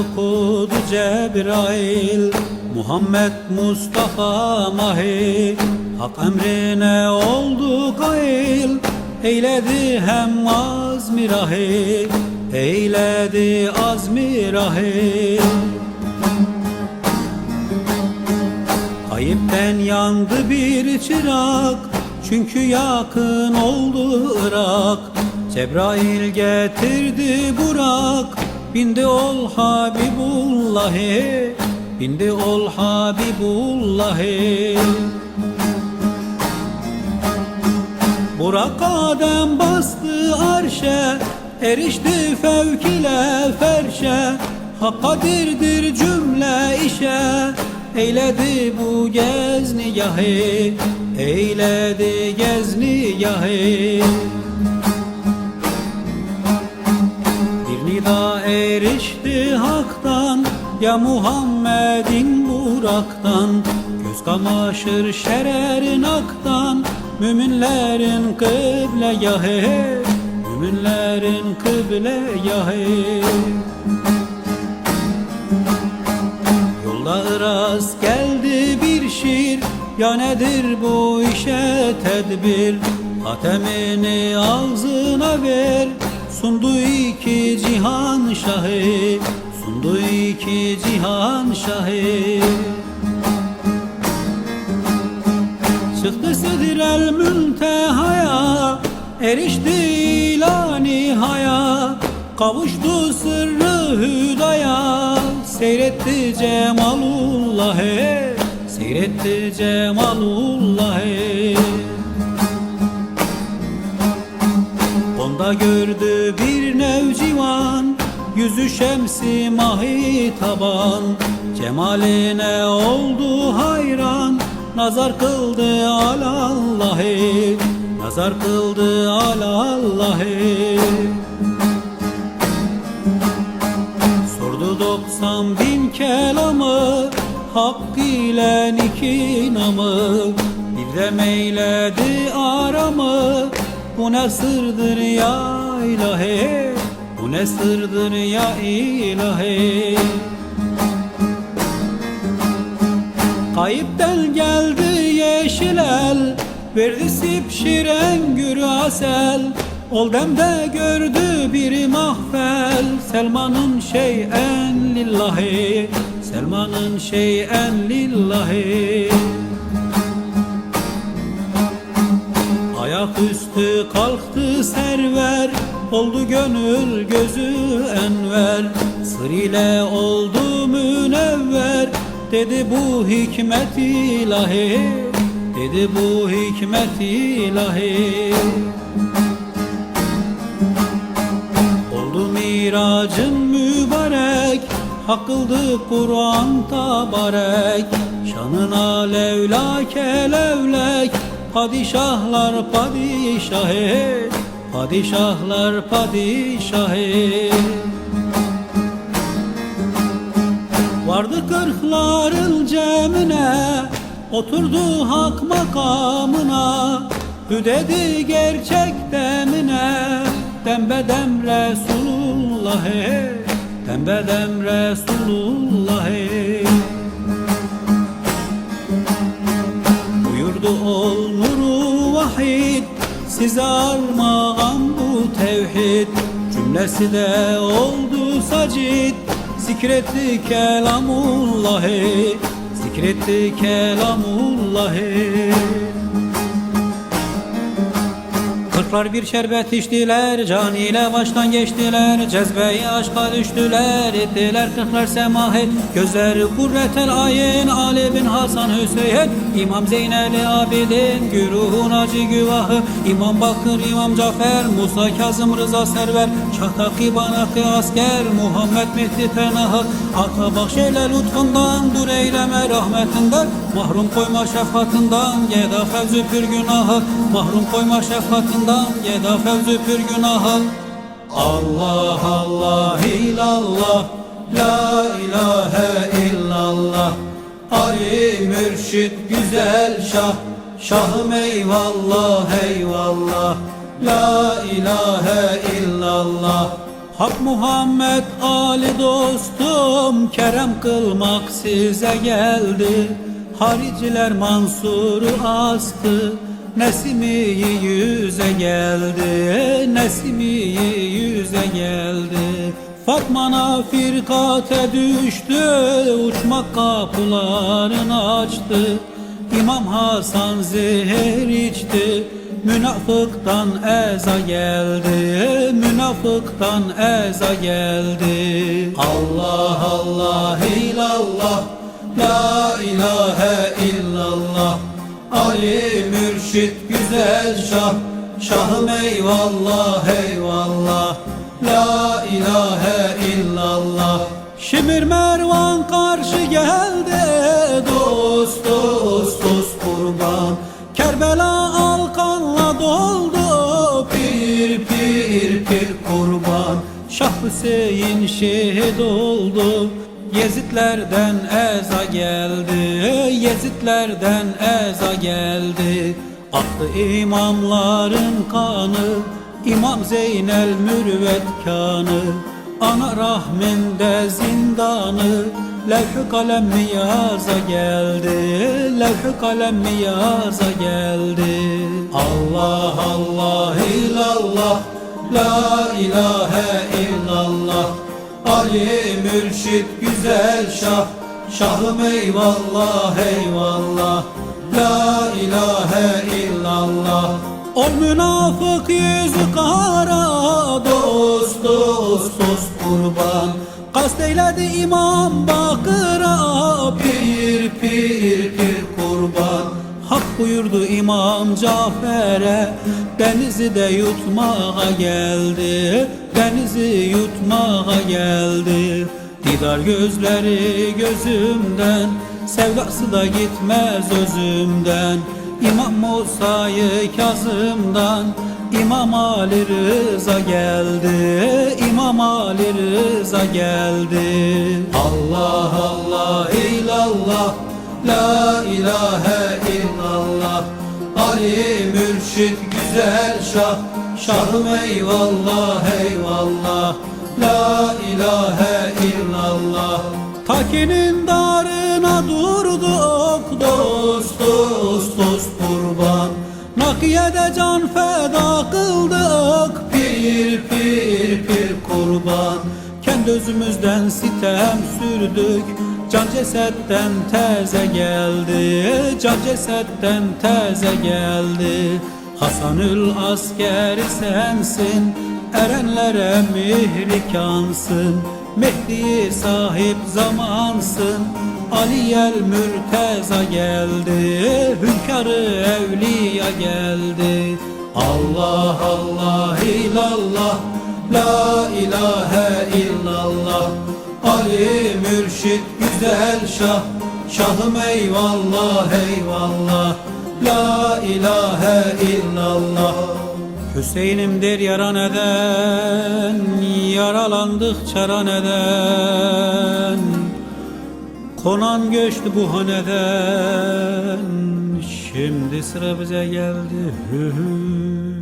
Okudu Cebrail Muhammed Mustafa Mahi Hak emrine oldu kail Eyledi hem azmi rahi Eyledi azmi rahi Kayıpten yandı bir çırak Çünkü yakın oldu Irak Cebrail getirdi Burak Bindi ol Habibullah'e Bindi ol Habibullah'e Burak Adem bastı arşe Erişti fevk ile ferşe. Hakkadirdir cümle işe Eyledi bu gezni yahi Eyledi gezni yahi erişti haktan Ya Muhammed'in buraktan. Göz kamaşır şererin aktan Müminlerin kıble yahi Müminlerin kıble yahi Yolda rast geldi bir şiir Ya nedir bu işe tedbir? Hatemini ağzına ver Sundu iki cihan şahı Sundu iki cihan şahı Çıktı sidral müntehaya Erişti ila nihaya Kavuştu sırrı hüdaya Seyretti cemalullah'ı Seyretti cemalullah'ı Onda gördü bir nevcivan Yüzü şemsi mahi taban. Cemaline oldu hayran? Nazar kıldı alallahı Nazar kıldı alallahı Sordu doksan bin kelamı Hak ile iki namı Bir de meyledi aramı Bu ne sırdır ya ilahi? Bu ne sırdır ya ilahi? Kayıpten geldi yeşil el Verdi sipşiren gürü asel. Ol demde gördü bir mahfel Selman'ın şeyen lillahi. Selman'ın şeyen lillahi Ayaküstü kalktı server Oldu gönül gözü enver. Sır ile oldu münevver Dedi bu hikmet ilahi Dedi bu hikmet ilahi. Oldu miracın mübarek Hakıldı Kur'an tabarek. Şanına levlake levlek Padişahlar padişahı Padişahlar padişahı Vardı kırkların cemine Oturdu hak makamına. Hüdedi gerçek demine Dembedem Resulullah'e Dembedem Resulullah'e Size armağan bu tevhid. Cümlesi de oldu sacit. Zikretti kelamullahı Zikretti kelamullahı Kırklar bir şerbet içtiler Can ile baştan geçtiler. Cezbeyi aşka düştüler Ettiler kırklar semahet. Gözleri kurretel ayin Ali bin Hasan Hüseyin. İmam Zeyneli Abidin Güruhun acı güvahı. İmam Bakır İmam Cafer Musa Kazım Rıza Server. Şahtaki Banaki asker Muhammed Mehdi Penahı Aka bahşeyle lütfundan Dur eyleme rahmetinden. Mahrum koyma şefkatinden Yeda fevzü pür günahı. Mahrum koyma şefkatinden Yeda fevzü pür Allah Allah illallah La ilahe illallah. Ali mürşit güzel şah. Şahım eyvallah eyvallah. La ilahe illallah. Hak Muhammed Ali dostum. Kerem kılmak size geldi. Hariciler Mansur'u astı Nesimi yüze geldi Nesimi yüze geldi. Fatmana firkate düştü Uçmak kapılarını açtı. İmam Hasan zehir içti Münafıktan eza geldi. Münafıktan eza geldi. Allah Allah illallah La ilahe illallah. Ali Mürşit güzel şah Şahım eyvallah eyvallah. La ilahe illallah. Şimir Mervan karşı geldi Dost dost dost kurban. Kerbela alkanla doldu Pir pir pir kurban. Şah Hüseyin şehit oldu Yezitlerden eza geldi Yezitlerden eza geldi Aktı imamların kanı İmam Zeynel mürvet kanı Ana rahminde zindanı Levh-i kalem miyaza geldi Levh-i kalem miyaza geldi. Allah Allah illallah La ilahe illallah. Ali Mürşit güzel şah Şahım eyvallah eyvallah La ilahe illallah. O münafık yüzü kara Dost dost dost kurban. Kast eyledi imam bakıra Pir pir pir kurban. Hak buyurdu İmam Cafer'e Denizi de yutmaya geldi. Denizi yutmaya geldi. Didar gözleri gözümden Sevdası da gitmez özümden. İmam Musa'yı Kazım'dan. İmam Ali Rıza geldi. İmam Ali Rıza geldi. Allah Allah illallah La ilahe illallah. Ali Mürşit güzel şah. Şahım eyvallah eyvallah. La ilahe illallah. Takinin darına durduk Dost dost dost kurban. Nakiyede can feda kıldık Pir pir pir kurban. Kendi özümüzden sitem sürdük Can cesetten teze geldi. Can cesetten teze geldi. Hasanül askeri sensin Erenlere mihrikansın. Mehdi sahip zamansın Aliyel mürteza geldi Hünkârı evliya geldi. Allah Allah illallah La ilahe illallah. Ali Mürşit güzel şah Şahım eyvallah eyvallah. La ilahe illallah. Hüseyin'imdir yara neden Yaralandık çara neden Konan göçtü bu haneden Şimdi sıra bize geldi hü hü.